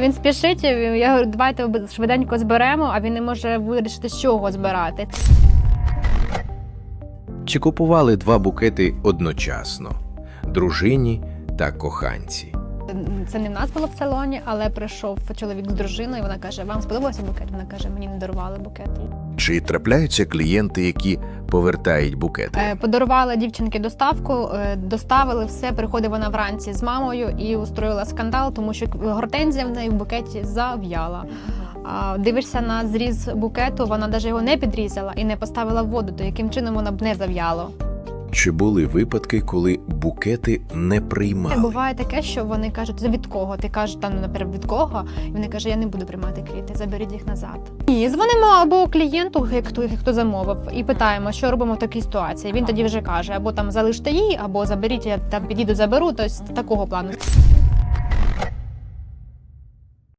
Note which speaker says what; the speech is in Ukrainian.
Speaker 1: Він спішить. Я говорю, давайте швиденько зберемо, а він не може вирішити, з чого збирати.
Speaker 2: Чи купували два букети одночасно дружині та коханці?
Speaker 1: Це не в нас було в салоні, але прийшов чоловік з дружиною. Вона каже: Вам сподобався букет? Вона каже, мені не дарували букет.
Speaker 2: Чи трапляються клієнти, які повертають букети?
Speaker 1: Е, Подарували дівчинки доставку, е, доставили все. Приходить вона вранці з мамою і устроїла скандал, тому що гортензія в неї в букеті зав'яла. А дивишся на зріз букету, вона навіть його не підрізала і не поставила в воду, то яким чином вона б не зав'яло.
Speaker 2: Чи були випадки, коли букети не приймали?
Speaker 1: Буває таке, що вони кажуть, «Це від кого? Ти кажеш, там, наприклад, від кого? І вони кажуть, я не буду приймати квіти, заберіть їх назад. І дзвонимо або клієнту, хто, хто замовив, і питаємо, що робимо в такій ситуації. Він тоді вже каже, або там залиште її, або заберіть, я там підійду, заберу. Тобто такого плану.